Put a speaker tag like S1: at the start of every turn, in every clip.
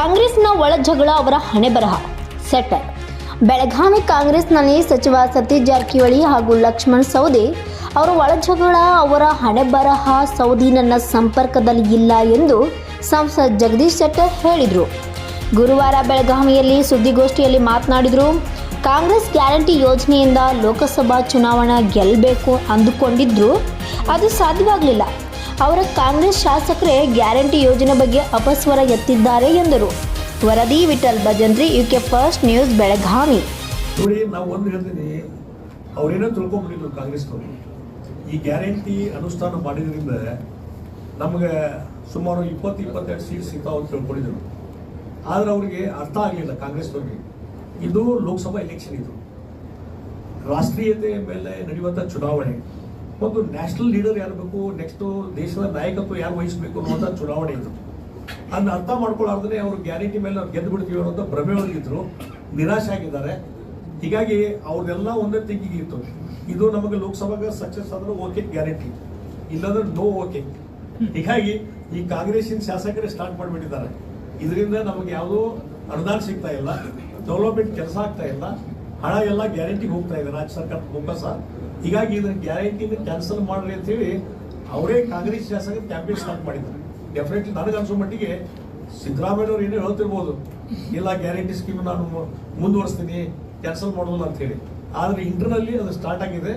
S1: ಕಾಂಗ್ರೆಸ್ನ ಒಳ ಜಗಳ ಅವರ ಹಣೆಬರಹ ಸೆಟರ್ ಬೆಳಗಾವಿ ಕಾಂಗ್ರೆಸ್ನಲ್ಲಿ ಸಚಿವ ಸತೀಶ್ ಜಾರಕಿಹೊಳಿ ಹಾಗೂ ಲಕ್ಷ್ಮಣ್ ಸವದಿ ಅವರ ಒಳ ಜಗಳ ಅವರ ಹಣೆಬರಹ ಸೌದಿ ನನ್ನ ಸಂಪರ್ಕದಲ್ಲಿ ಇಲ್ಲ ಎಂದು ಸಂಸದ್ ಜಗದೀಶ್ ಶೆಟ್ಟರ್ ಹೇಳಿದರು. ಗುರುವಾರ ಬೆಳಗಾವಿಯಲ್ಲಿ ಸುದ್ದಿಗೋಷ್ಠಿಯಲ್ಲಿ ಮಾತನಾಡಿದರು, ಕಾಂಗ್ರೆಸ್ ಗ್ಯಾರಂಟಿ ಯೋಜನೆಯಿಂದ ಲೋಕಸಭಾ ಚುನಾವಣಾ ಗೆಲ್ಲಬೇಕು ಅಂದುಕೊಂಡಿದ್ರು, ಅದು ಸಾಧ್ಯವಾಗಲಿಲ್ಲ. ಅವರ ಕಾಂಗ್ರೆಸ್ ಶಾಸಕರೇ ಗ್ಯಾರಂಟಿ ಯೋಜನೆ ಬಗ್ಗೆ ಅಪಸ್ವರ ಎತ್ತಿದ್ದಾರೆ ಎಂದರು. ವರದಿ Vithal Bhajantri, UK first news, Belagavi.
S2: ನಾವು ಅವ್ರೇನೋ ತಿಳ್ಕೊಂಡ್ಬಿಟ್ಟಿದ್ರು ಕಾಂಗ್ರೆಸ್ನವರು. ಈ ಗ್ಯಾರಂಟಿ ಅನುಷ್ಠಾನ ಮಾಡಿದ್ರಿಂದ ನಮಗೆ ಸುಮಾರು ಇಪ್ಪತ್ತು, ಇಪ್ಪತ್ತೆರಡು ಸೀಟ್ ಸಿಗ್ತಾವ ಅಂತ ತಿಳ್ಕೊಂಡಿದ್ರು. ಆದ್ರೆ ಅವರಿಗೆ ಅರ್ಥ ಆಗಲಿಲ್ಲ ಕಾಂಗ್ರೆಸ್ನವ್ರಿಗೆ. ಇದು ಲೋಕಸಭಾ ಎಲೆಕ್ಷನ್ ಇದು. ರಾಷ್ಟ್ರೀಯತೆ ಮೇಲೆ ನಡೆಯುವಂಥ ಚುನಾವಣೆ. ಮತ್ತು ನ್ಯಾಷನಲ್ ಲೀಡರ್ ಯಾರು ಬೇಕು ನೆಕ್ಸ್ಟ್ ದೇಶದ ನಾಯಕತ್ವ ಯಾರು ವಹಿಸಬೇಕು ಅನ್ನುವಂಥ ಚುನಾವಣೆ ಇದು. ಅದನ್ನ ಅರ್ಥ ಮಾಡ್ಕೊಳ್ಳಾರ್ದೇ ಅವರು ಗ್ಯಾರಂಟಿ ಮೇಲೆ ನಾವು ಗೆದ್ದು ಬಿಡ್ತೀವಿ ಅನ್ನೋಂಥ ಭ್ರಮೆ ಒಳಗಿದ್ರು ನಿರಾಶೆ ಆಗಿದ್ದಾರೆ. ಹೀಗಾಗಿ ಅವ್ರದೆಲ್ಲ ಒಂದೇ ಥಿಂಕಿಂಗ್ ಇತ್ತು. ಇದು ನಮಗೆ ಲೋಕಸಭೆಗೆ ಸಕ್ಸಸ್ ಆದ್ರೆ ಓಕೆ ಗ್ಯಾರಂಟಿ ಇಲ್ಲಾಂದ್ರೆ ನೋ ಓಕೆ ಹೀಗಾಗಿ ಈ ಕಾಂಗ್ರೆಸ್ಸಿನ ಶಾಸಕರೇ ಸ್ಟಾರ್ಟ್ ಮಾಡಿಬಿಟ್ಟಿದ್ದಾರೆ. ಇದರಿಂದ ನಮಗೆ ಯಾವುದೂ ಅನುದಾನ ಸಿಗ್ತಾ ಇಲ್ಲ. ಡೆವಲಪ್ಮೆಂಟ್ ಕೆಲಸ ಆಗ್ತಾ ಇಲ್ಲ. ಹಣ ಎಲ್ಲ ಗ್ಯಾರಂಟಿಗೆ ಹೋಗ್ತಾ ಇದೆ. ರಾಜ್ಯ ಸರ್ಕಾರದ ಮುಖಾಸ ಹೀಗಾಗಿ ಇದನ್ನ ಗ್ಯಾರಂಟಿನ ಕ್ಯಾನ್ಸಲ್ ಮಾಡ್ರಿ ಅಂತ ಹೇಳಿ ಅವರೇ ಕಾಂಗ್ರೆಸ್ ಶಾಸಕ ಕ್ಯಾಂಪೇನ್ ಸ್ಟಾರ್ಟ್ ಮಾಡಿದ್ದಾರೆ. ಡೆಫಿನೆಟ್ಲಿ ನನಗೆ ಅನ್ಸೋ ಮಟ್ಟಿಗೆ ಸಿದ್ದರಾಮಯ್ಯ ಅವ್ರು ಏನು ಹೇಳ್ತಿರ್ಬೋದು. ಇಲ್ಲ ಗ್ಯಾರಂಟಿ ಸ್ಕೀಮ್ ನಾನು ಮುಂದುವರಿಸ್ತೀನಿ ಕ್ಯಾನ್ಸಲ್ ಮಾಡೋದಿಲ್ಲ ಅಂತ ಹೇಳಿ ಆದ್ರೆ ಇಂಟರ್ನಲ್ಲಿ ಅದು ಸ್ಟಾರ್ಟ್ ಆಗಿದೆ.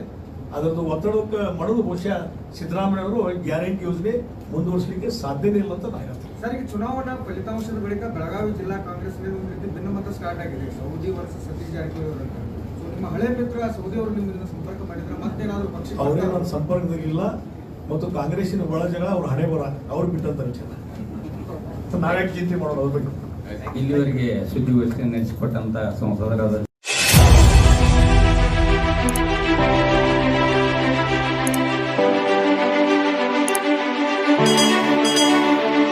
S2: ಅದರದ್ದು ಒತ್ತಡಕ್ಕೆ ಮಾಡೋದು ಬಹುಶಃ ಸಿದ್ದರಾಮಯ್ಯವರು ಗ್ಯಾರಂಟಿ ಯೋಜನೆ ಮುಂದುವರಿಸಲಿಕ್ಕೆ ಸಾಧ್ಯನೇ ಇಲ್ಲ ಅಂತ ನಾನು ಹೇಳ್ತೀನಿ.
S3: ಸರ್, ಈಗ ಚುನಾವಣಾ ಫಲಿತಾಂಶದ ಬಳಿಕ ಬೆಳಗಾವಿ ಜಿಲ್ಲಾ ಕಾಂಗ್ರೆಸ್ನಲ್ಲಿ ಒಂದು ರೀತಿ ಭಿನ್ನಮತ ಸ್ಟಾರ್ಟ್ ಆಗಿದೆ. ಸೌದಿ ವರ್ಷ ಸತೀಶ್ ಜಾರಕಿಹೊಳಿ ಅವರ ನಿಮ್ಮ ಹಳೆ ಮಿತ್ರ ಸೌದಿ ಅವರು ನಿಮ್ಮನ್ನ ಸಂಪರ್ಕ ಮಾಡಿದ್ರೆ
S2: ಅವರೇ ನನ್ನ ಸಂಪರ್ಕದಲ್ಲಿಲ್ಲ ಮತ್ತು ಕಾಂಗ್ರೆಸ್ಸಿನ ಒಳ ಜಗಳ ಅವ್ರ ಹಣೆ ಬರ ಅವ್ರು ಬಿಟ್ಟಂತ ವಿಚಾರ. ನಾವ್ಯಾಕೆ ಚಿಂತೆ ಮಾಡೋದು ಅವ್ರ ಬಗ್ಗೆ
S4: ಇಲ್ಲಿವರೆಗೆ ಸುದ್ದಿಗೋಷ್ಠಿ ನಡೆಸಿಕೊಟ್ಟಂತ ಸಂಸದರಾದ